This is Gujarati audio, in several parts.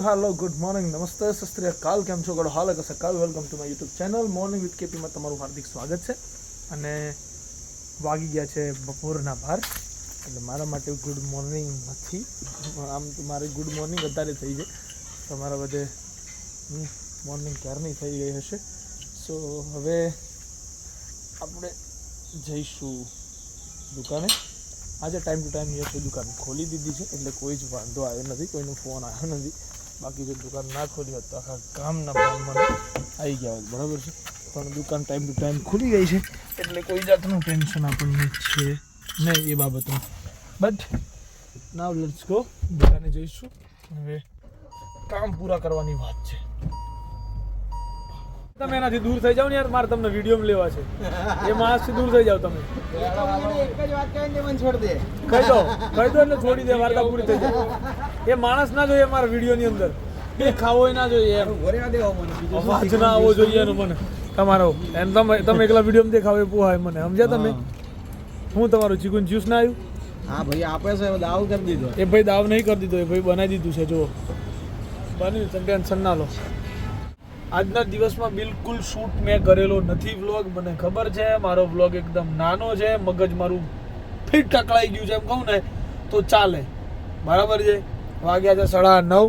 હેલો ગુડ મોર્નિંગ નમસ્તે સસ્ત્રી કાલ કેમ છો ગળો હાલ કસે કાલ welcome to my YouTube channel morning with કેપીમાં તમારું હાર્દિક સ્વાગત છે અને વાગી ગયા છે બપોરના બાર એટલે મારા માટે ગુડ મોર્નિંગ નથી આમ તો મારે ગુડ મોર્નિંગ અત્યારે થઈ જાય તમારા બધે મોર્નિંગ ક્યારની થઈ ગઈ હશે સો હવે આપણે જઈશું દુકાને આજે ટાઈમ ટુ ટાઈમ યશે દુકાન ખોલી દીધી છે એટલે કોઈ જ વાંધો આવ્યો નથી કોઈનો ફોન આવ્યો નથી બાકી જો દુકાન ના ખોલી હોત તો આખા કામના મને આવી ગયા હોત બરાબર છે? પણ દુકાન ટાઈમ ટુ ટાઈમ ખુલી ગઈ છે એટલે કોઈ જાતનું ટેન્શન આપણને છે નહીં એ બાબતનું બટ નાવ લેટ્સ ગો દુકાને જઈશું. હવે કામ પૂરા કરવાની વાત છે. તમે એનાથી દૂર થઈ જાઓ ને યાર મારે તમને વીડિયો લેવા છે. એ માણસથી દૂર થઈ જાઓ તમે. એક જ વાત કહીને તે મને છોડી દે. કહી દો કહી દો એટલે છોડી દે વાર્તા પૂરી થઈ જાય. એ માણસ ના જોઈએ મારા વિડીયોની અંદર. એ ખાવો ના જોઈએ અવાજ ના આવવો જોઈએ એનો મને. તમારો. એમ તમે તમે એકલા વીડિયો દેખાવ એ પોહાય મને. સમજ્યા તમે? હું તમારું ચિકન જ્યુસ ના આવ્યું હા ભાઈ આપે છે દાવ કરી દીધો. એ ભાઈ દાવ નહીં કરી દીધો એ ભાઈ બનાવી દીધું છે જુઓ. બન્યું તમે ટેન્શન ના લો. આજના દિવસમાં બિલકુલ શૂટ મેં કરેલો નથી વ્લોગ મને ખબર છે મારો વ્લોગ એકદમ નાનો છે મગજ મારું ફિટ ટકળાઈ ગયું છે એમ કહું ને તો ચાલે. બરાબર છે? વાગ્યા છે સાડા નવ.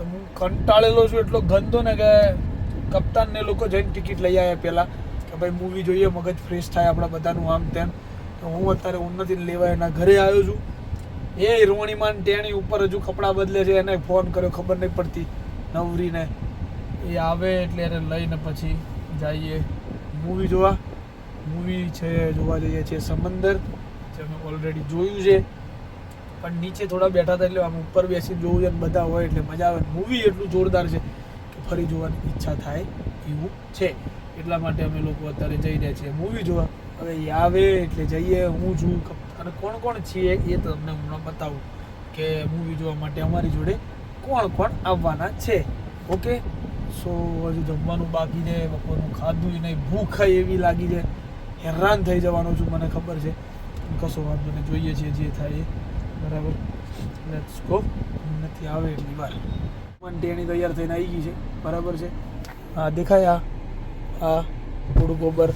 હું કંટાળેલો છું, એટલો ગંદો ને કે કપ્તાનને લોકો જઈને ટિકિટ લઈ આવ્યા પહેલાં કે ભાઈ મૂવી જોઈએ, મગજ ફ્રેશ થાય આપણા બધાનું આમ તેમ. તો હું અત્યારે ઉન્નતિને લેવા એના ઘરે આવ્યો છું. એ રોણીમાન ટેણી ઉપર હજુ કપડાં બદલે છે, એને ફોન કર્યો, ખબર નહીં પડતી. નવરીને. એ આવે એટલે એને લઈને પછી જઈએ. મૂવી જોવા. મૂવી છે, જોવા જઈએ છીએ સમંદર જે અમે ઓલરેડી જોયું છે. પણ નીચે થોડા બેઠા હતા એટલે આમ ઉપર બેસીને જોવું છે બધા હોય એટલે મજા આવે. મૂવી એટલું જોરદાર છે કે ફરી જોવાની ઈચ્છા થાય એવું છે. એટલા માટે અમે લોકો અત્યારે જઈ રહ્યા છીએ મૂવી જોવા. હવે આવે એટલે જઈએ, હું છું અને કોણ કોણ છીએ એ તમને હમણાં બતાવું કે મૂવી જોવા માટે અમારી જોડે કોણ કોણ આવવાના છે. ઓકે સો હજુ જમવાનું બાકી છે, બપોરનું ખાધું નહીં, ભૂખ એવી લાગી છે. હેરાન થઈ જવાનું છું, મને ખબર છે. કશો વાંધો નહીં, જોઈએ છીએ જે થાય એ. બરાબર. લેટ્સ ગો નથી આવે એટલી વાર. મન ટેણી તૈયાર થઈને આવી ગઈ છે. બરાબર છે. હા દેખાય આ. આ થોડું ગોબર.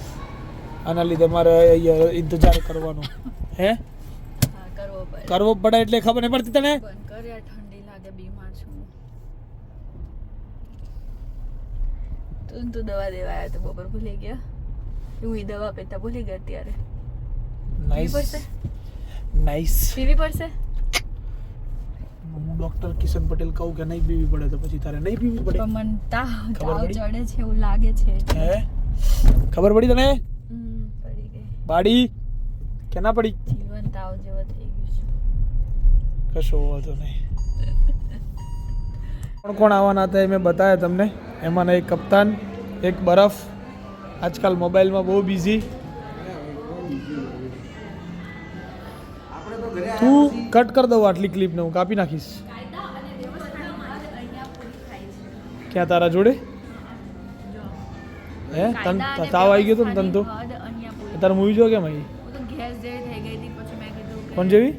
આના લીધે મારે અહીંયા ઇંતજાર કરવાનો. હે? હા, કરવો પડે. એટલે ખબર નહીં પડતી તને? ઠંડી લાગે બીમાર છું તું તું દવા દેવા આવ્યા તો બપોર ભૂલી ગયા. હું એ દવા પેતા ભૂલી ગયા અત્યારે. નાઈસ પડશે? નાઈસ પીવી પડશે? હું ડોક્ટર કિશન પટેલ કહું કે નહીં પીવી પડે તો પછી તારે નહીં પીવી પડે. પણ મને તાવ તાવ ચડે છે એવું લાગે છે. હે? ખબર પડી તને? પડી ગઈ. બાડી? કે ના પડી? જીવન તાવ જેવો થઈ ગયું છે. કશો વાંધો નહીં. કોણ કોણ આવવાના હતા એ મેં બતાવ્યા તમને. એમાંના એક કપ્તાન એક બરફ. આજકાલ મોબાઈલમાં બહુ બિઝી કટ કરી દઉં આટલી ક્લિપને હું કાપી નાખીશ. ક્યાં તારા જોડે? હે? તન તાવ આવી ગયો તો ને તન તો? તારે મૂવી જો કેમ આવી હું તો ગેસ જેવી થઈ ગઈ હતી પછી મેં કીધું કે કોણ જેવી?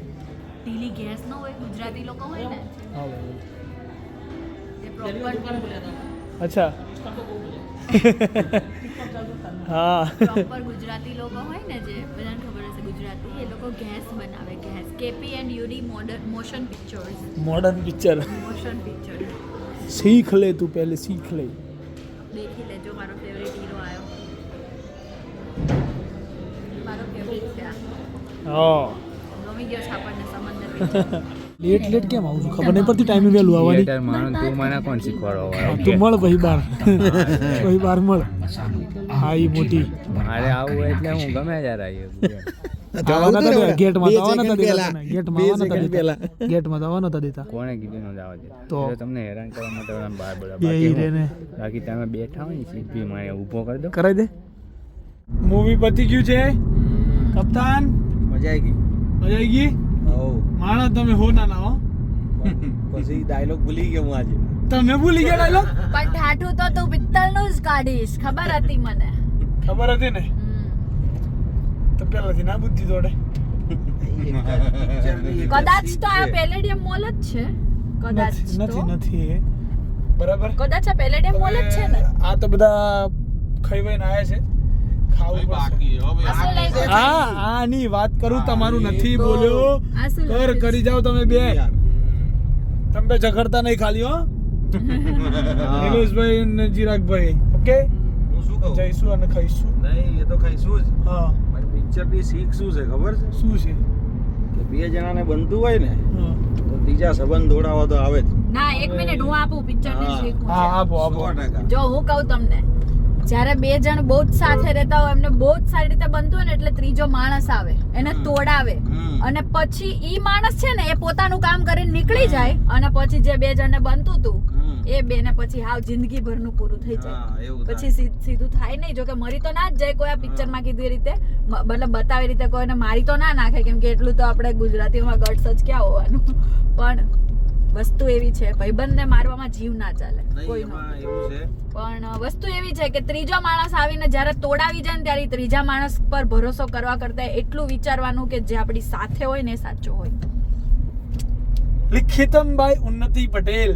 ઢીલી ગેસ ન હોય ગુજરાતી લોકો હોય ને. હા ભાઈ. અચ્છા. હા. પ્રોપર ગુજરાતી લોકો હોય ને જે બધાને ખબર ગુજરાતી એ લોકો ગેસ બનાવે gas KP and યુરી modern motion pictures modern picture motion picture सीख ले तू पहले सीख ले દેખી લેજો મારો ફેવરેટ હીરો આવ્યો મારો ફેવરેટ છે આ હા ગમી ગયો છે આપણને સમંદર પિક્ચર લેટ લેટ કેમ આવું છું ખબર નહીં પડતી ટાઈમે વહેલું આવવાની થિયેટર માણસ તું મને કોણ શીખવાડો હા, તું મળ ભાઈ બાર ભાઈ બાર મળ હા ઈ મોટી મારે આવું હોય એટલે હું ગમે ત્યારે આવીએ ન ને. ને. મૂવી પતી ગયું છે. કપ્તાન. મજા આવી ગઈ. મજા આવી ગઈ? હો. તમે હો ના ના હો પછી ડાયલોગ ભૂલી ગયો હું આજે. તમે ભૂલી ગયા ડાયલોગ પણ ઠાઠું તો તું પિત્તળનું જ કાઢીશ. ખબર હતી મને. ખબર હતી ને. તો પહેલાથી ના બુદ્ધિ દોડે. કદાચ તો આ પેલેડિયમ મોલ જ છે. કદાચ નથી નથી બરાબર? કદાચ આ પેલેડિયમ મોલ જ છે ને. આ તો બધા ખાઈ વઈને આયા છે. આની વાત કરું તમારું નથી બોલ્યો. કર કરી જાવ તમે બે. તમે ઝઘડતા નહીં ખાલી હો. નિલેશભાઈ અને ચિરાગભાઈ. ઓકે? હું શું જઈશું અને ખાઈશું. નહીં એ તો ખાઈશું જ. હા. પિક્ચરની શીખ શું છે ખબર છે? શું છે? કે બે જણાને બનતું હોય ને તો ત્રીજા સંબંધ દોડાવા તો આવે જ. ના એક મિનિટ હું આપું પિક્ચરની હા. શીખ હા. આપો આપો. જો હું કહું તમને જ્યારે બે જણ બહુ જ સાથે રહેતા હોય એમને બહુ જ સારી રીતે બનતું હોય ને એટલે ત્રીજો માણસ આવે એને તોડાવે. અને પછી ઈ માણસ છે ને એ પોતાનું કામ કરીને નીકળી જાય અને પછી જે બે જણને બનતું હતું એ બે ને પછી હાવ જિંદગી ભરનું પૂરું થઈ જાય. પછી સીધું થાય નહીં. જોકે મરી તો ના જ જાય કોઈ આ પિક્ચરમાં કીધું એ રીતે. મતલબ બતાવી રીતે કોઈને મારી તો ના નાખે કેમ કે એટલું તો આપણે ગુજરાતીમાં ગટ્સ જ ક્યાં હોવાનું. પણ વસ્તુ એવી છે ભાઈબંધને મારવામાં જીવ ના ચાલે. છે. પણ વસ્તુ એવી છે કે ત્રીજો માણસ આવીને જ્યારે તોડાવી જાય ને ત્યારે ત્રીજા માણસ પર ભરોસો કરવા કરતા એટલું વિચારવાનું કે જે આપણી સાથે હોય ને એ સાચો હોય. લિખિતમ ભાઈ ઉન્નતિ પટેલ.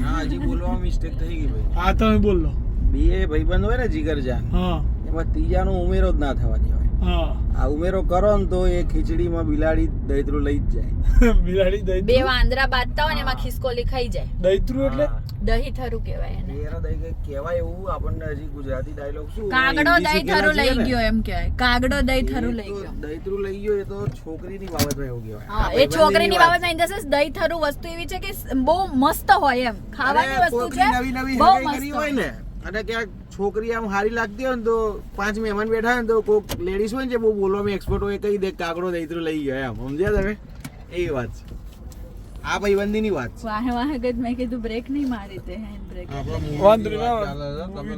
હા જી બોલવામાં મિસ્ટેક થઈ ગઈ ભાઈ. હા તમે બોલો. બે ભાઈબંધ હોય ને જીગરજાન હા. એમાં ત્રીજાનો ઉમેરો જ ના થવા દેવાય હા આ ઉમેરો કરો ને તો એ ખીચડીમાં બિલાડી દૈત્રુ લઈ જ જાય. બિલાડી દૈત્રુ બે વાંદરા બાંધતા હોય ને એમાં ખિસકોલી ખાઈ જાય. દૈત્રુ એટલે? દહીં થરું કહેવાય એને. એનો દહીં કહેવાય એવું આપણને હજી ગુજરાતી ડાયલોગ શું કાગડો દહીં થરું લઈ ગયો એમ કહેવાય. કાગડો દહીં થરું લઈ ગયો. દહીત્રું લઈ ગયો એ તો છોકરીની બાબતમાં એવું કહેવાય. હા એ છોકરીની બાબતમાં ઇન ધ સેન્સ દહીં થરું વસ્તુ એવી છે કે બહુ મસ્ત હોય એમ. ખાવાની વસ્તુ છે બહુ મસ્ત હોય ને. અને ક્યાંક છોકરી આમ હારી લાગતી હોય ને તો પાંચ મહેમાન બેઠા હોય ને તો કોઈક લેડીઝ હોય ને જે બહુ બોલવામાં એક્સપર્ટ હોય કહી દે કે કાગડો દહીત્રું લઈ ગયો એમ. સમજ્યા તમે? એ વાત છે. આ ભાઈબંધીની વાત છે. વાહે વાહે મેં કીધું બ્રેક નહીં મારી તે હેન્ડ બ્રેક વાંધો નહીં તમે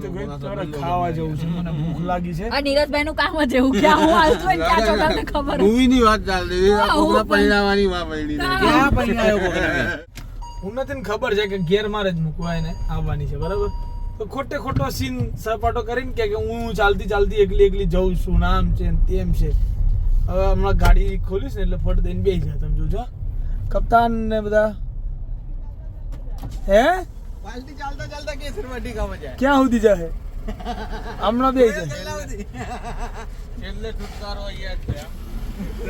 તો ખાવા જવું છે મને ભૂખ લાગી છે. આ નીરજભાઈ નું કામ જ એવું કે હું હાલતું હોય ને જો તમને ખબર મૂવી ની વાત ચાલતી છે હું પણ- પરિણામવાની માં પડી. ક્યાં પરિણાયો હું નથી ખબર છે કે ઘેર મારે જ મૂકવા એને આવવાની છે બરાબર? તો ખોટે ખોટો સીન સપાટો કરીને કે કે હું ચાલતી ચાલતી એકલી એકલી જઉં છું નામ આમ છે તેમ છે. હવે હમણાં ગાડી ખોલીશ ને એટલે ફટ દઈને બેસી જાય તમે જોજો. કપ્તાન ને બધા. હે? પાલટી ચાલતા ચાલતા કેસર વડી ખાવા જાય? ક્યાં સુધી જાય હમણાં બેસી જાય. એટલે છેલ્લે છુટકારો અહીંયા છે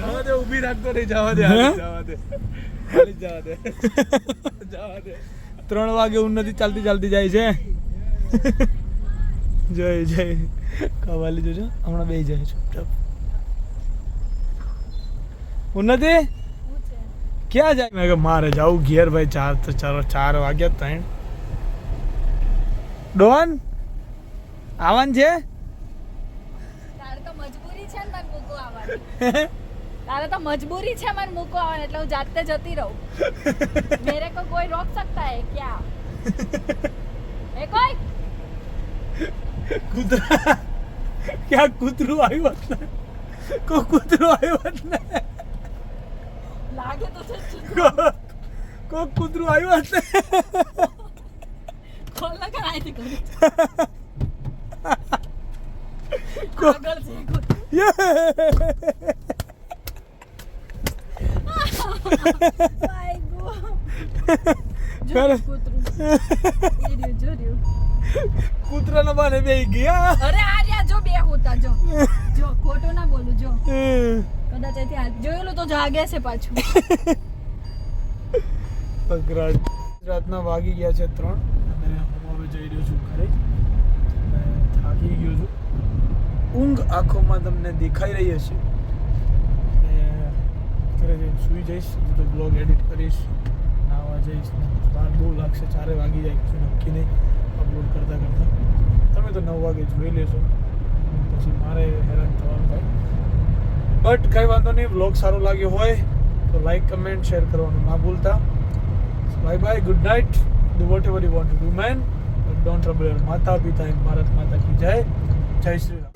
જવા દે ઊભી રાખતો નહીં જવા દે? જવા દે જવા દે જવા દે. ત્રણ વાગે ઉન્નતિ ચાલતી ચાલતી જાય છે. જય જય. કવાલી જોજો. હમણાં બે જાય ચૂપચાપ ઉન્નતિ? ક્યાં જાય? મેં કે મારે જવું ઘેર ભાઈ ચાર તો ચાર ચાર વાગ્યા ત્રણ. ડોન આવન છે? તારે તો મજબૂરી છે મને મૂકો આવવાનું. એટલે હું જાતે જતી રહું. મેરે કો કોઈ રોક સકતા હે ક્યાં? એ કોઈ? કૂતરા ક્યાં કૂતરું આવ્યું જ ને કોઈ કૂતરું આવ્યું જ ને લાગે તો છે જ. કોઈ કૂતરું આવ્યું જ ને ખોલ ના કર આઈથી કરી કો- આગળ છે કૂતરું. આઈ ગો. જો કરે. કૂતરું. એ રહ્યું, જો રહ્યું. કૂતરાના બાને બેહી ગયા. અરે આ રહ્યા જો બે હોતા જો. જો ખોટું ના બોલું જો. કદાચ અહીંથી હાથ જોયેલું તો જાગે છે પાછું. પકરાટ રાતના વાગી ગયા છે ત્રણ. અને હું હવે જઈ રહ્યો છું ઘરે. થાકી ગયો છું. ઊંઘ આંખોમાં તમને દેખાઈ રહી હશે. ઘરે જઈને સૂઈ જઈશ તો બ્લોગ એડિટ કરીશ. નાવા જઈશ. બહાર બહુ લાગશે ચારે વાગી જાય કશું નક્કી નહીં. અપલોડ કરતાં કરતાં. તમે તો નવ વાગે જોઈ લેશો. પછી મારે હેરાન થવાનું થાય. બટ કંઈ વાંધો નહીં બ્લોગ સારો લાગ્યો હોય, તો લાઈક કમેન્ટ શેર કરવાનું ના ભૂલતા. Bye bye good night do whatever you want to do man don't trouble your માતા પિતા એન્ડ ભારત માતા કી જય. જય શ્રી રામ.